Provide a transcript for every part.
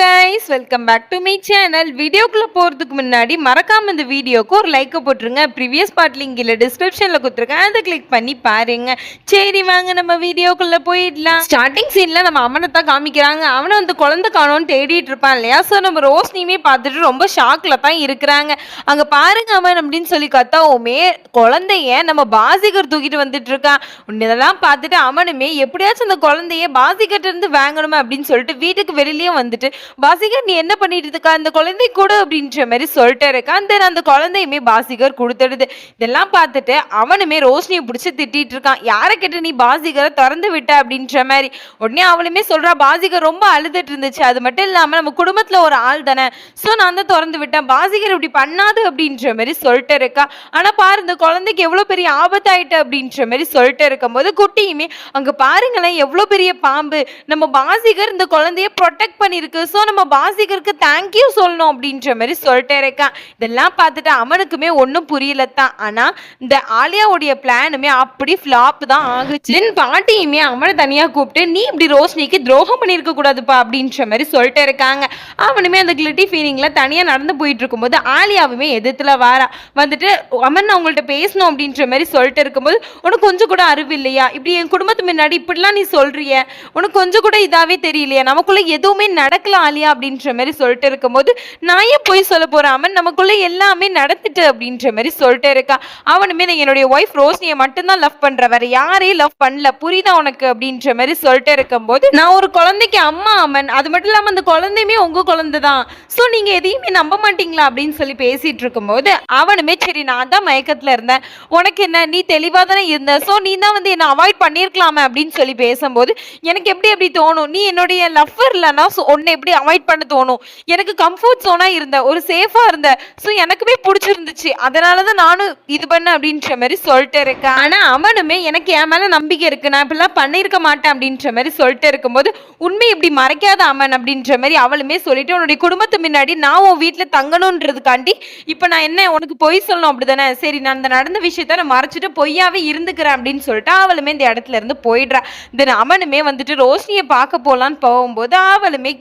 Guys welcome back to my channel வீடியோக்குள்ளே போகிறதுக்கு முன்னாடி மறக்காம இந்த வீடியோக்கு ஒரு லைக்கை போட்டுருங்க. ப்ரீவியஸ் பார்ட் லிங்க் இல்லை டிஸ்கிரிப்ஷனில் கொடுத்துருக்கேன். அதை கிளிக் பண்ணி பாருங்க. சரி வாங்க நம்ம வீடியோக்குள்ளே போயிடலாம். ஸ்டார்டிங் சீனில் நம்ம அவனை தான் காமிக்கிறாங்க. அவனை வந்து குழந்தை காணோன்னு தேடிட்டு இருப்பான் இல்லையா? ஸோ நம்ம ரோஸ்னியுமே பார்த்துட்டு ரொம்ப ஷாக்கில் தான் இருக்கிறாங்க. அங்கே பாருங்க அவன் அப்படின்னு சொல்லி கத்தாவுமே குழந்தைய நம்ம பாசிகர் தூக்கிட்டு வந்துட்டு இருக்கான். உன்னை இதெல்லாம் பார்த்துட்டு அவனுமே எப்படியாச்சும் அந்த குழந்தைய பாசிகர்ட்ட இருந்து வாங்கணுமே அப்படின்னு சொல்லிட்டு வீட்டுக்கு வெளியிலயே வந்துட்டு பாசிகர் நீ என்ன பண்ணிட்டு இருக்கா? அந்த குழந்தை கூட அப்படின்ற மாதிரி சொல்லிட்டு இருக்கான் தென் அந்த குழந்தையுமே பாசிகர் கொடுத்துடுது. இதெல்லாம் பார்த்துட்டு அவனுமே ரோஷினியை பிடிச்சி திட்டிட்டு இருக்கான். யாரை கேட்டு நீ பாசிகரை திறந்து விட்ட? அப்படின்ற மாதிரி. உடனே அவளுமே சொல்றா பாசிகர் ரொம்ப அழுதுட்டு இருந்துச்சு. அது மட்டும் இல்லாம நம்ம குடும்பத்துல ஒரு ஆள் தானே. ஸோ நான் தான் திறந்து விட்டேன். பாசிகர் இப்படி பண்ணாது அப்படின்ற மாதிரி சொல்லிட்டு இருக்கா. ஆனா பாரு இந்த குழந்தைக்கு எவ்வளவு பெரிய ஆபத்தாயிட்டு அப்படின்ற மாதிரி சொல்லிட்டு இருக்கும்போது குட்டியுமே அங்க பாருங்களேன் எவ்வளவு பெரிய பாம்பு. நம்ம பாசிகர் இந்த குழந்தைய ப்ரொடெக்ட் பண்ணிருக்கு ஸோ ஸோ நம்ம பாசிகருக்கு தேங்க்யூ சொல்லணும் அப்படின்ற மாதிரி சொல்லிட்டே இருக்கான். இதெல்லாம் பார்த்துட்டு அவனுக்குமே ஒன்றும் புரியல தான் ஆனால் இந்த ஆலியாவுடைய பிளானுமே அப்படி ஃப்ளாப் தான் ஆகுச்சு. தென் பாட்டியுமே அவனை தனியாக கூப்பிட்டு நீ இப்படி ரோஷினிக்கு துரோகம் பண்ணியிருக்க கூடாதுப்பா அப்படின்ற மாதிரி சொல்லிட்டே இருக்காங்க. அவனுமே அந்த கிளிட்டி ஃபீலிங்கில் தனியாக நடந்து போயிட்டு இருக்கும்போது ஆலியாவுமே எதிர்த்துல வாரா. வந்துட்டு அமன் நான் பேசணும் அப்படின்ற மாதிரி சொல்லிட்டு இருக்கும்போது உனக்கு கொஞ்சம் கூட அறிவு இல்லையா? இப்படி என் குடும்பத்து முன்னாடி இப்படிலாம் நீ சொல்றிய. உனக்கு கொஞ்சம் கூட இதாவே தெரியலையா. நமக்குள்ள எதுவுமே நடக்கலாம் ஆலியா அப்படின்ற மாதிரி சொல்லிட்டு இருக்கும்போது நான் ஏன் போய் சொல்ல போறேன்? அமன் நமக்குள்ள எல்லாமே நடந்துட்டு அப்படின்ற மாதிரி சொல்லிட்டு இருக்கா. அவனுமே நான் என்னுடைய ஒய்ஃப் ரோஷினியை மட்டும்தான் லவ் பண்ற வேற யாரையும் லவ் பண்ணல. புரியுதா உனக்கு அப்படின்ற மாதிரி சொல்லிட்டு இருக்கும்போது நான் ஒரு குழந்தைக்கு அம்மா அம்மன் அது மட்டும் இல்லாம அந்த குழந்தையுமே உங்க குழந்தை தான் ஸோ நீங்க எதையுமே நம்ப மாட்டீங்களா அப்படின்னு சொல்லி பேசிட்டு இருக்கும்போது அவனுமே சரி நான் தான் மயக்கத்துல இருந்தேன். உனக்கு என்ன நீ தெளிவா தானே இருந்த? ஸோ நீ தான் வந்து என்ன அவாய்ட் பண்ணியிருக்கலாமே அப்படின்னு சொல்லி பேசும்போது எனக்கு எப்படி எப்படி தோணும்? நீ என்னுடைய லவ்வர் இல்லைன்னா ஸோ உன்னை எப்படி அவாய்ட் பண்ண தோணும். எனக்கு கம்ஃபர்ட் ஜோனா இருந்த ஒரு சேஃபா இருந்த ஸோ எனக்குமே பிடிச்சிருந்துச்சு. அதனால தான் நானும் இது பண்ண அப்படின்ற மாதிரி சொல்லிட்டு இருக்கேன். ஆனா அவனுமே எனக்கு என் மேல நம்பிக்கை இருக்கு. நான் இப்படிலாம் பண்ணியிருக்க மாட்டேன் அப்படின்ற மாதிரி சொல்லிட்டு இருக்கும்போது உண்மை இப்படி மறைக்காத அமன் அப்படின்ற மாதிரி அவளுமே சொல்லிட்டு உன்னுடைய குடும்பத்து முன்னாடி நான் உன் வீட்டில் தங்கணுன்றதுக்காண்டி இப்போ நான் என்ன உனக்கு பொய் சொல்லணும் அப்படிதானே? சரி நான் அந்த நடந்த விஷயத்த நான் மறைச்சிட்டு பொய்யாவே இருந்துக்கிறேன் அப்படின்னு சொல்லிட்டு அவளுமே இந்த இடத்துல இருந்து போயிடுறா. தென் அவனுமே வந்துட்டு ரோஷினியை பார்க்க போகலான்னு போகும்போது அவளுமே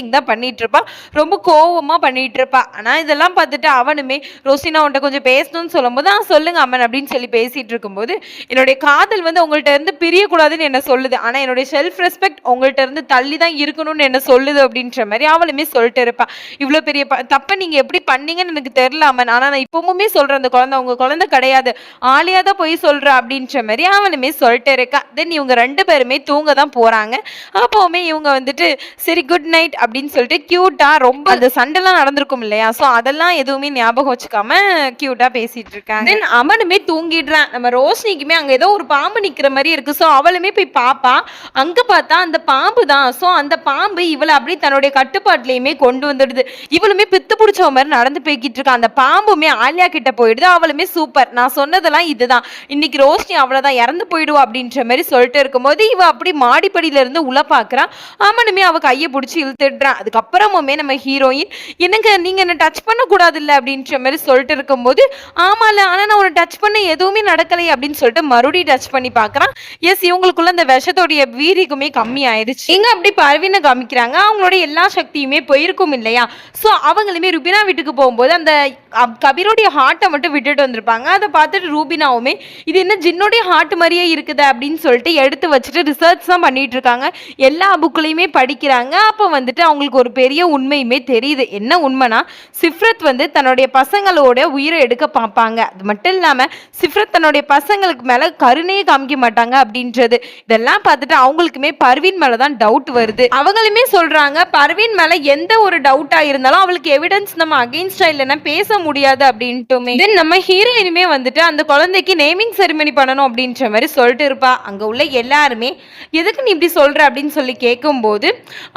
திங்கிங் தான் பண்ணிட்டு இருப்பான் ரொம்ப கோவமா பண்ணிட்டு இருப்பா ஆனா இதெல்லாம் பார்த்துட்டு அவனுமே ரோசினா உன்ட்ட கொஞ்சம் பேசணும்னு சொல்லும்போது ஆ சொல்லுங்க அம்மன் அப்படின்னு சொல்லி பேசிட்டு இருக்கும்போது என்னுடைய காதல் வந்து உங்கள்ட்ட இருந்து பிரியக்கூடாதுன்னு என்ன சொல்லுது. ஆனா என்னுடைய செல்ஃப் ரெஸ்பெக்ட் உங்கள்ட்ட இருந்து தள்ளி தான் இருக்கணும்னு என்ன சொல்லுது அப்படின்ற மாதிரி அவளுமே சொல்லிட்டு இருப்பா. இவ்வளோ பெரிய தப்ப தப்பை நீங்க எப்படி பண்ணீங்கன்னு எனக்கு தெரியல அம்மன். ஆனா நான் இப்பவுமே சொல்றேன் அந்த குழந்தை உங்க குழந்தை கிடையாது. ஆலியா தான் போய் சொல்ற அப்படின்ற மாதிரி அவனுமே சொல்லிட்டு இருக்கா. தென் இவங்க ரெண்டு பேருமே தூங்க தான் போறாங்க. அப்போவுமே இவங்க வந்துட்டு சரி குட் நைட் அப்படின்னு சொல்லிட்டு கியூட்டா ரொம்ப அந்த சண்டைலாம் நடந்திருக்கும் இல்லையா? ஸோ அதெல்லாம் எதுவுமே ஞாபகம் வச்சுக்காம கியூட்டா பேசிட்டு இருக்காங்க. தென் அவனுமே தூங்கிடுறான். நம்ம ரோஷினிக்குமே அங்க ஏதோ ஒரு பாம்பு நிக்கிற மாதிரி இருக்கு. ஸோ அவளுமே போய் பாப்பா. அங்க பார்த்தா அந்த பாம்பு தான். ஸோ அந்த பாம்பு இவளை அப்படியே தன்னுடைய கட்டுப்பாட்டுலயுமே கொண்டு வந்துடுது. இவளுமே பித்து பிடிச்ச மாதிரி நடந்து போய்கிட்டு இருக்கா. அந்த பாம்புமே ஆலியா கிட்ட போயிடுது. அவளுமே சூப்பர் நான் சொன்னதெல்லாம் இதுதான். இன்னைக்கு ரோஷினி அவ்வளவுதான் இறந்து போயிடுவா அப்படின்ற மாதிரி சொல்லிட்டு இருக்கும்போது இவ அப்படி மாடிப்படியில இருந்து உள்ள பாக்குறா. அவனுமே அவ கையை பிடிச்சி வந்துடுறான் அதுக்கப்புறமுமே நம்ம ஹீரோயின் என்னங்க நீங்க என்ன டச் பண்ண கூடாது இல்ல அப்படின்ற மாதிரி சொல்லிட்டு இருக்கும்போது ஆமால ஆனா நான் உன்னை டச் பண்ண எதுவுமே நடக்கலையே அப்படின்னு சொல்லிட்டு மறுபடியும் டச் பண்ணி பாக்குறான் எஸ் இவங்களுக்குள்ள அந்த விஷத்தோடைய வீரிக்குமே கம்மி ஆயிடுச்சு இங்க அப்படி பரவின காமிக்கிறாங்க. அவங்களோட எல்லா சக்தியுமே போயிருக்கும் இல்லையா? ஸோ அவங்களுமே ருபினா வீட்டுக்கு போகும்போது அந்த அப்- கபீரோடைய ஹார்ட்டை மட்டும் விட்டுட்டு வந்திருப்பாங்க. அதை பார்த்துட்டு ரூபினாவுமே இது என்ன ஜின்னோடைய ஹார்ட் மாதிரியே இருக்குது அப்படின்னு சொல்லிட்டு எடுத்து வச்சுட்டு ரிசர்ச் தான் பண்ணிட்டு இருக்காங்க. எல்லா புக்லையுமே படிக்கிறாங்க. அப்போ வந்துட்டு அவங்களுக்கு ஒரு பெரிய உண்மையுமே தெரியுது. என்ன உண்மைனா சிஃப்ரத் வந்து தன்னுடைய பசங்களோட உயிரை எடுக்க பார்ப்பாங்க. அது மட்டும் இல்லாமல் சிஃப்ரத் தன்னுடைய பசங்களுக்கு மேலே கருணையை காமிக்க மாட்டாங்க அப்படின்றது. இதெல்லாம் பார்த்துட்டு அவங்களுக்குமே பர்வீன் மேலே தான் டவுட் வருது. அவங்களுமே சொல்றாங்க பர்வீன் மேலே எந்த ஒரு டவுட்டாக இருந்தாலும் அவளுக்கு எவிடன்ஸ் நம்ம அகெயின்ஸ்டாக இல்லைன்னா பேச முடியாது அப்படின்ட்டுமே. தென் நம்ம ஹீரோயினுமே வந்துட்டு அந்த குழந்தைக்கு நேமிங் செரிமனி பண்ணணும் அப்படின்ற மாதிரி சொல்லிட்டு இருப்பா. அங்கே உள்ள எல்லாருமே எதுக்கு நீ இப்படி சொல்ற? அப்படின்னு சொல்லி கேட்கும்போது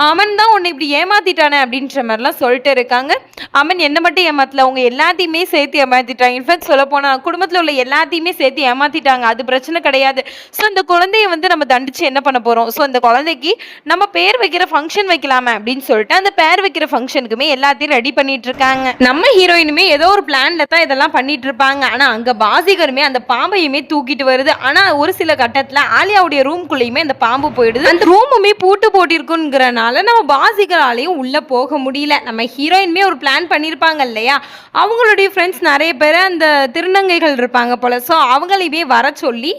அவன் தான் உன்னை இப்படி ஏமாத்திட்டானே அப்படின்ற மாதிரிலாம் சொல்லிட்டு இருக்காங்க. அம்மன் என்ன மட்டும் ஏமாத்தல அவங்க எல்லாத்தையுமே சேர்த்து ஏமாத்திட்டாங்க. இன்ஃபேக்ட் சொல்ல போனா குடும்பத்துல உள்ள எல்லாத்தையுமே சேர்த்து ஏமாத்திட்டாங்க. அது பிரச்சனை கிடையாது. ஸோ இந்த குழந்தைய வந்து நம்ம தண்டிச்சு என்ன பண்ண போறோம்? ஸோ அந்த குழந்தைக்கு நம்ம பேர் வைக்கிற ஃபங்க்ஷன் வைக்கலாமே அப்படின்னு சொல்லிட்டு அந்த பேர் வைக்கிற ஃபங்க்ஷனுக்குமே எல்லாத்தையும் ரெடி பண்ணிட்டு இருக்காங்க. நம்ம ஹீரோயினுமே ஏதோ ஒரு பிளான்ல தான் இதெல்லாம் பண்ணிட்டு இருப்பாங்க. ஆனா அங்க பாசிகருமே அந்த பாம்பையுமே தூக்கிட்டு வருது. ஆனா ஒரு சில கட்டத்துல ஆலியாவுடைய ரூம்குள்ளேயுமே அந்த பாம்பு போயிடுது. அந்த ரூமுமே பூட்டு போட்டிருக்குங்கிறனால நம்ம பாசிகராலையும் உள்ள போக முடியல. நம்ம ஹீரோயினுமே ஒரு பிளான் பண்ணியிருப்பாங்க இல்லையா? அவங்களுடைய ஃப்ரெண்ட்ஸ் நிறைய பேர் அந்த திருநங்கைகள் இருப்பாங்க போல். ஸோ அவங்களையுமே வர சொல்லி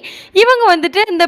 இவங்க வந்துட்டு இந்த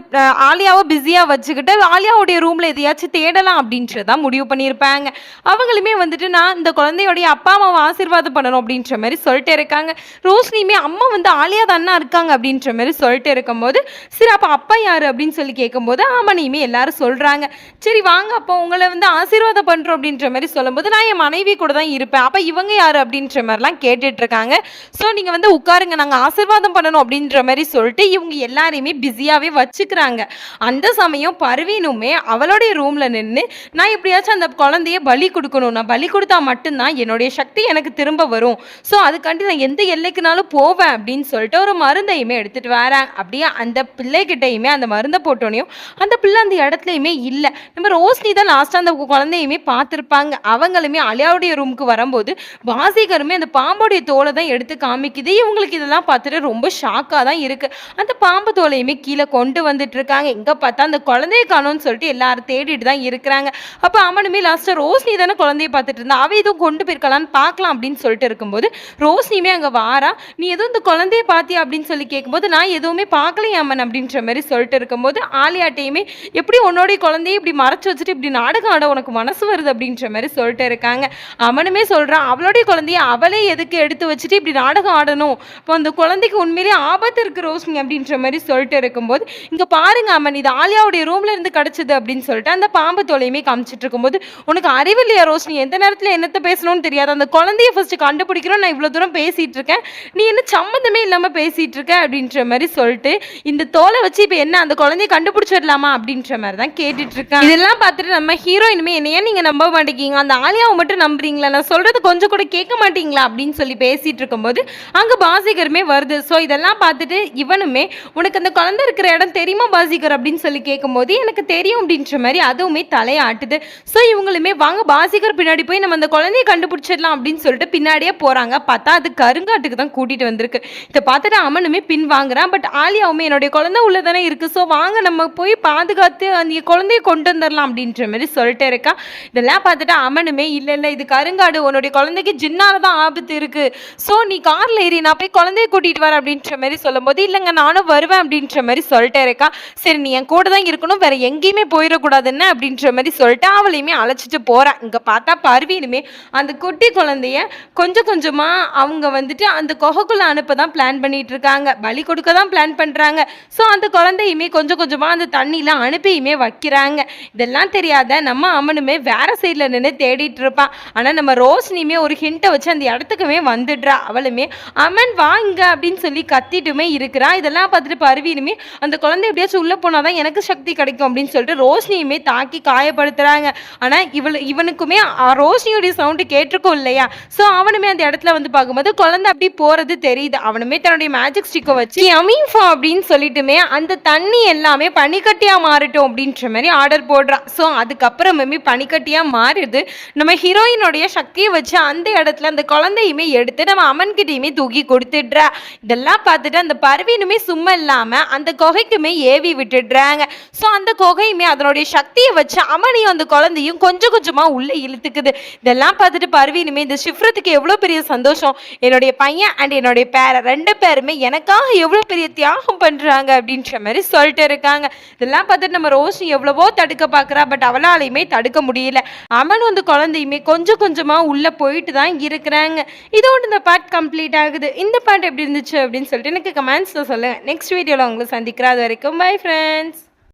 ஆலியாவை பிஸியாக வச்சுக்கிட்டு ஆலியாவுடைய ரூமில் எதையாச்சும் தேடலாம் அப்படின்றதான் முடிவு பண்ணியிருப்பாங்க. அவங்களுமே வந்துட்டு நான் இந்த குழந்தையோடைய அப்பா அம்மாவை ஆசீர்வாதம் பண்ணணும் அப்படின்ற மாதிரி சொல்லிட்டு இருக்காங்க. ரோஷினியுமே அம்மா வந்து ஆலியா தானா இருக்காங்க அப்படின்ற மாதிரி சொல்லிட்டு இருக்கும்போது சரி அப்போ அப்பா யார்? அப்படின்னு சொல்லி கேட்கும்போது ஆமானியுமே எல்லாரும் சொல்கிறாங்க சரி வாங்க அப்போ உங்களை வந்து ஆசீர்வாதம் பண்ணுறோம் அப்படின்ற மாதிரி சொல்லும்போது நான் என் மனைவி கூட தான் இருப்பேன். அப்போ இவங்க யார் அப்படின்ற மாதிரிலாம் கேட்டுட்டு இருக்காங்க ஸோ நீங்கள் வந்து உட்காருங்க நாங்கள் ஆசீர்வாதம் பண்ணணும் அப்படின்ற மாதிரி சொல்லிட்டு இவங்க எல்லாரையுமே பிஸியாகவே வச்சுக்கிறாங்க. அந்த சமயம் பர்வீனுமே அவளுடைய ரூமில் நின்று நான் எப்படியாச்சும் அந்த குழந்தைய பலி கொடுக்கணும். நான் பலி கொடுத்தா மட்டும்தான் என்னுடைய சக்தி எனக்கு திரும்ப வரும். ஸோ அதுக்காண்டி நான் எந்த எல்லைக்குனாலும் போவேன் அப்படின்னு சொல்லிட்டு ஒரு மருந்தையுமே எடுத்துகிட்டு வரேன் அப்படியே அந்த பிள்ளைகிட்டையுமே அந்த மருந்தை போட்டோனையும் அந்த பிள்ளை அந்த இடத்துலையுமே இல்லை. நம்ம ரோஸ்லி தான் லாஸ்ட்டாக அந்த குழந்தையுமே பார்த்துருப்பாங்க. அவங்களுமே அலியாவுடைய ரூமுக்கு வரும்போது வாசிகருமே அந்த பாம்போடைய தோலை தான் எடுத்து காமிக்குது. இவங்களுக்கு இதெல்லாம் பார்த்துட்டு ரொம்ப ஷாக்காக தான் இருக்குது அந்த பாம்பு தோலையுமே கீழே கொண்டு வந்துட்டு இருக்காங்க. எங்கே பார்த்தா அந்த குழந்தைய காணோம்னு சொல்லிட்டு எல்லாரும் தேடிட்டு தான் இருக்கிறாங்க. அப்போ அவனுமே லாஸ்ட்டாக ரோஷினி தானே குழந்தைய பார்த்துட்டு இருந்தா. அவ எதுவும் கொண்டு போயிருக்கலாம்னு பார்க்கலாம் அப்படின்னு சொல்லிட்டு இருக்கும்போது ரோஷினியுமே அங்கே வாரா நீ எதுவும் இந்த குழந்தைய பார்த்தியா? அப்படின்னு சொல்லி கேட்கும்போது நான் எதுவுமே பார்க்கலையே அம்மன் அப்படின்ற மாதிரி சொல்லிட்டு இருக்கும்போது ஆலியாட்டையுமே எப்படி உன்னோடைய குழந்தைய இப்படி மறைச்சு வச்சுட்டு இப்படி நாடகம் ஆட உனக்கு மனசு வருது அப்படின்ற மாதிரி சொல்லிட்டு இருக்காங்க. அவனுமே சொல்கிறான் அவளுடைய குழந்தைய அவளே எதுக்கு எடுத்து வச்சுட்டு இப்படி நாடகம் ஆடணும்? இப்போ அந்த குழந்தைக்கு உண்மையிலேயே ஆபத்து இருக்கு ரோஷினி அப்படின்ற மாதிரி சொல்லிட்டு இருக்கும்போது இங்கே பாருங்க அம்மன் இது ஆலியாவுடைய ரூம்ல இருந்து கிடச்சிது அப்படின்னு சொல்லிட்டு அந்த பாம்பு தொலையுமே காமிச்சிட்டு இருக்கும்போது உனக்கு அறிவு இல்லையா ரோஷினி எந்த நேரத்தில் என்னத்தை பேசணும்னு தெரியாது. அந்த குழந்தைய ஃபர்ஸ்ட் கண்டுபிடிக்கிறோம் நான் இவ்வளோ தூரம் பேசிட்டு இருக்கேன். நீ என்ன சம்மந்தமே இல்லாமல் பேசிட்டு இருக்க? அப்படின்ற மாதிரி சொல்லிட்டு இந்த தோலை வச்சு இப்போ என்ன அந்த குழந்தைய கண்டுபிடிச்சிடலாமா அப்படின்ற மாதிரி தான் கேட்டுட்டு இருக்கேன் இதெல்லாம் பார்த்துட்டு நம்ம ஹீரோயினுமே என்னையா நீங்க நம்ப மாட்டேங்கிங்க அந்த ஆலியாவை மட்டும் நம்புறீங்களா? நான் சொல்றது கொஞ்சம் கூட கேட்க மாட்டீங்களா? அப்படின்னு சொல்லி பேசிட்டு இருக்கும்போது அங்க பாசிகருமே வருது. ஸோ இதெல்லாம் பார்த்துட்டு இவனுமே உனக்கு அந்த குழந்தை இருக்கிற இடம் தெரியுமா பாசிகர்? அப்படின்னு சொல்லி கேட்கும்போது எனக்கு தெரியும் அப்படின்ற மாதிரி அதுவுமே தலையாட்டுது. ஸோ இவங்களுமே வாங்க பாசிகர் பின்னாடி போய் நம்ம அந்த குழந்தைய கண்டுபிடிச்சிடலாம் அப்படின்னு சொல்லிட்டு பின்னாடியே போறாங்க. பார்த்தா அது கருங்காட்டுக்கு தான் கூட்டிட்டு வந்திருக்கு. இதை பார்த்துட்டு அமனுமே பின் வாங்குறான். பட் ஆலியாவுமே என்னுடைய குழந்தை உள்ளே தானே இருக்கு. ஸோ வாங்க நம்ம போய் பாதுகாத்து அந்த குழந்தைய கொண்டு வந்துடலாம் அப்படின்ற மாதிரி சொல்லிட்டு இருக்கா. இதெல்லாம் பார்த்துட்டு அமனுமே இல்லை இல்லை இது கருங்காடு. உன்னுடைய குழந்தைக்கு ஜின்னால தான் ஆபத்து இருக்கு. ஸோ நீ காரில் ஏறி நான் போய் குழந்தைய கூட்டிட்டு வரேன் அப்படின்ற மாதிரி சொல்லும்போது இல்லைங்க நானும் வருவேன் அப்படின்ற மாதிரி சொல்லிட்டே இருக்கா. சரி நீ என் கூட தான் இருக்கணும். வேற எங்கேயுமே போயிடக்கூடாதுன்னு அப்படின்ற மாதிரி சொல்லிட்டு அவளையுமே அழைச்சிட்டு போறேன் இங்க பார்த்தா பர்வீனுமே அந்த குட்டி குழந்தைய கொஞ்சம் கொஞ்சமா அவங்க வந்துட்டு அந்த குகைக்குள்ள அனுப்ப தான் பிளான் பண்ணிட்டு இருக்காங்க. பலி கொடுக்க தான் பிளான் பண்றாங்க. ஸோ அந்த குழந்தையுமே கொஞ்சம் கொஞ்சமா அந்த தண்ணியில அனுப்பியுமே வைக்கிறாங்க. இதெல்லாம் தெரியாத நம்ம அம்மனுமே வேற சைடில் நின்று தேடிட்டு இருப்பான் ஆனால் நம்ம ரோஷினியுமே ஒரு ஹிண்ட்டை வச்சு அந்த இடத்துக்குமே வந்துடுறா. அவளுமே அம்மன் வாங்க அப்படின்னு சொல்லி கத்திட்டுமே இருக்கிறா. இதெல்லாம் பார்த்துட்டு பருவினுமே அந்த குழந்தை எப்படியாச்சும் உள்ள போனாதான் எனக்கு சக்தி கிடைக்கும் அப்படின்னு சொல்லிட்டு ரோஷினியுமே தாக்கி காயப்படுத்துறாங்க. ஆனால் இவள் இவனுக்குமே ரோஷினியுடைய சவுண்டு கேட்டிருக்கும் இல்லையா? ஸோ அவனுமே அந்த இடத்துல வந்து பார்க்கும்போது குழந்தை அப்படி போறது தெரியுது. அவனுமே தன்னுடைய மேஜிக் ஸ்டிக்கை வச்சு அமீஃபா அப்படின்னு சொல்லிட்டுமே அந்த தண்ணி எல்லாமே பனிக்கட்டியாக மாறட்டும் அப்படின்ற மாதிரி ஆர்டர் போடுறான் ஸோ அதுக்கப்புறமே கட்டியாக மாறுது நம்ம ஹீரோயினுடைய சக்தியை வச்சு அந்த இடத்துல அந்த குழந்தையுமே எடுத்து நம்ம அம்மன்கிட்டயுமே தூக்கி கொடுத்துடுறா. இதெல்லாம் பார்த்துட்டு அந்த பறவைனுமே சும்மா இல்லாமல் அந்த குகைக்குமே ஏவி விட்டுடுறாங்க. ஸோ அந்த குகையுமே அதனுடைய சக்தியை வச்சு அம்மனையும் அந்த குழந்தையும் கொஞ்சம் கொஞ்சமாக உள்ளே இழுத்துக்குது. இதெல்லாம் பார்த்துட்டு பர்வீனுமே இந்த ஷிஃப்ரத்துக்கு எவ்வளோ பெரிய சந்தோஷம். என்னுடைய பையன் அண்ட் என்னுடைய பேரை ரெண்டு பேருமே எனக்காக எவ்வளோ பெரிய தியாகம் பண்ணுறாங்க அப்படின்ற மாதிரி சொல்லிட்டு இருக்காங்க. இதெல்லாம் பார்த்துட்டு நம்ம ரோஷன் எவ்வளவோ தடுக்க பார்க்குறா பட் அவளாலையுமே தடுக்க முடியல. இல்ல அமன் வந்து குழந்தையுமே கொஞ்சம் கொஞ்சமா உள்ள போயிட்டு தான் இருக்கிறாங்க. இதோட இந்த பார்ட் கம்ப்ளீட் ஆகுது. இந்த பார்ட் எப்படி இருந்துச்சு அப்படின்னு சொல்லிட்டு எனக்கு கமெண்ட்ஸில் சொல்லுங்கள் நெக்ஸ்ட் வீடியோவில் உங்களை சந்திக்கிறேன் அது வரைக்கும் பை ஃப்ரெண்ட்ஸ்